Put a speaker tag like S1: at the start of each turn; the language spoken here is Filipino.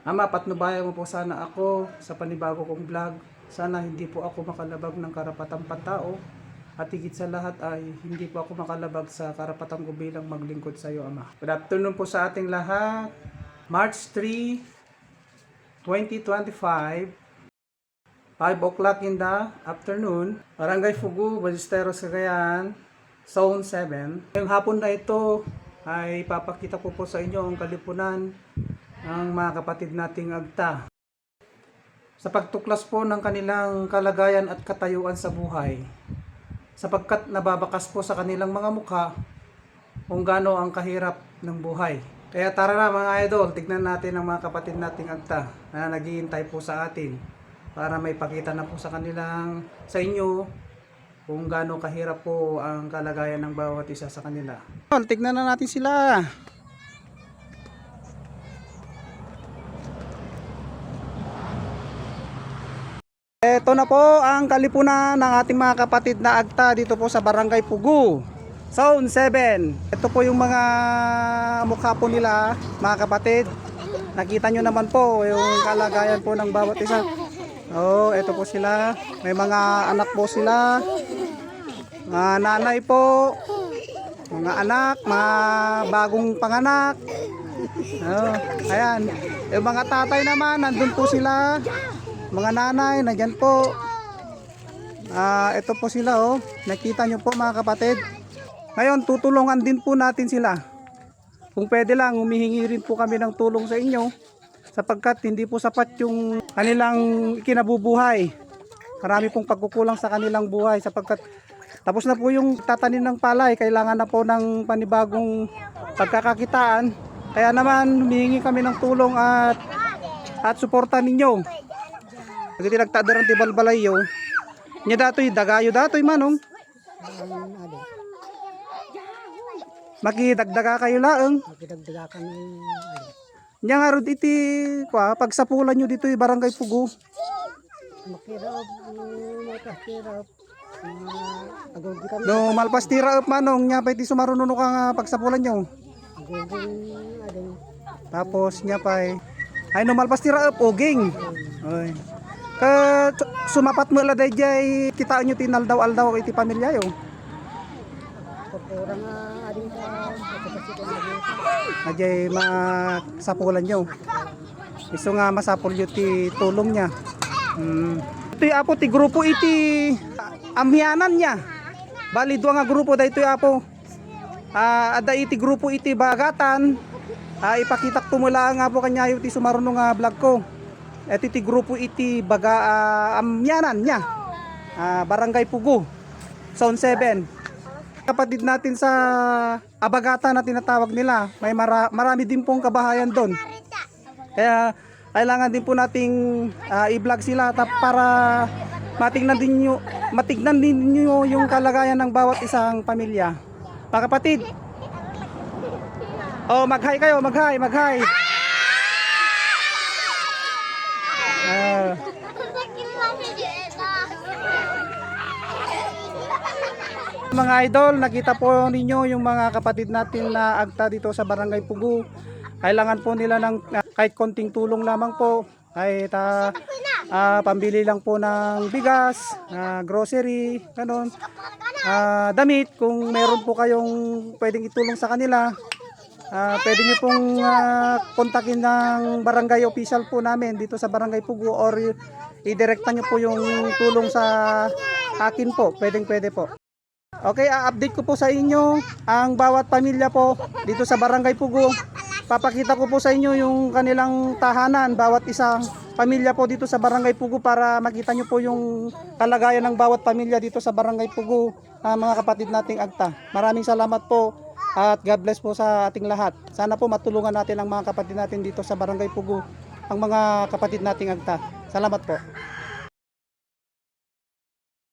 S1: Ama, patnubayan mo po sana ako sa panibago kong vlog. Sana hindi po ako makalabag ng karapatang patao. At higit sa lahat ay hindi po ako makalabag sa karapatang ko bilang maglingkod sa iyo, Ama. Good afternoon po sa ating lahat. March 3, 2025. 5 o'clock in the afternoon. Barangay Fugu, Ballesteros, Cagayan, Zone 7. Ngayong hapon na ito ay papakita ko po sa inyo ang kalipunan ng mga kapatid nating agta. Sa pagtuklas po ng kanilang kalagayan at katayuan sa buhay, sapagkat nababakas po sa kanilang mga mukha kung gaano ang kahirap ng buhay. Kaya tara na mga idol, tignan natin ang mga kapatid nating agta na naghihintay po sa atin para may pakita na po sa kanilang sa inyo kung gaano kahirap po ang kalagayan ng bawat isa sa kanila. Tignan na natin sila. Ito na po ang kalipunan ng ating mga kapatid na agta dito po sa Barangay Pugu. Zone 7. Ito po yung mga mukha po nila, mga kapatid. Nakita nyo naman po yung kalagayan po ng bawat isa. Oh, ito po sila. May mga anak po sila. Mga nanay po. Mga anak, mga bagong panganak. Oh, ayan. Yung mga tatay naman, nandun po sila. Mga nanay, nandyan po. Ah, ito po sila oh. Nakita nyo po mga kapatid. Ngayon, tutulungan din po natin sila. Kung pwede lang, humihingi rin po kami ng tulong sa inyo sapagkat hindi po sapat yung kanilang kinabubuhay. Marami pong pagkukulang sa kanilang buhay sapagkat tapos na po yung tatanim ng palay, kailangan na po ng panibagong pagkakakitaan. Kaya naman humihingi kami ng tulong at at suporta ninyo. Kasi nagtadaran ti balbalayo. Nya datoy dagayo datoy manong. Makidagdaga kayo laeng.
S2: Magdagdaga kami ano,
S1: Nya nga rod iti kwa pagsapulan nyo dito barangay Pugo.
S2: makirap, mga agawin kami,
S1: No malpas tira up manong nya pa iti sumarununo ka nga pagsapulan nyo.
S2: ano,
S1: Tapos nya pa ay no malpas tira up oging. Oy. Ka sumapat mo la dayjay kita nyo tinaldaw aldaw iti pamilya yo.
S2: pagkura nga, ading ka,
S1: Ajay masapulan nyo. Iso nga masapul yun ti tulong niya. Hmm. Ito apo ti grupo iti amhianan niya. Bali dua nga grupo da ito yung apo. Ah, ada iti grupo iti bagatan. Ah, ipakita ko mula nga po kanya yung ti sumarunong nga vlog ko. Ito iti grupo iti baga ah, amhianan niya. Ah, Barangay Pugo. Zone 7 kapatid natin sa Abagata na tinatawag nila. May mara- marami din pong kabahayan doon. Kaya kailangan din po nating ah, i-vlog sila tap para matingnan din nyo, matignan din nyo yung kalagayan ng bawat isang pamilya. Mga kapatid. Oh, mag-hi kayo, mag-hi, mag-hi. Mga idol, nakita po ninyo yung mga kapatid natin na agta dito sa Barangay Pugu. Kailangan po nila ng ah, kahit konting tulong lamang po. Kahit ah, ah, pambili lang po ng bigas, ah, grocery, ganun. Ah, damit, kung meron po kayong pwedeng itulong sa kanila. Ah, pwede nyo pong ah, kontakin ng barangay official po namin dito sa Barangay Pugu or i-directa nyo po yung tulong sa akin po. Pwedeng pwede po. Okay, a-update ko po sa inyo ang bawat pamilya po dito sa Barangay Pugo. Papakita ko po sa inyo yung kanilang tahanan, bawat isang pamilya po dito sa Barangay Pugo para makita nyo po yung kalagayan ng bawat pamilya dito sa Barangay Pugo, ah, mga kapatid nating agta. Maraming salamat po at God bless po sa ating lahat. Sana po matulungan natin ang mga kapatid natin dito sa Barangay Pugo, ang mga kapatid nating agta. Salamat po.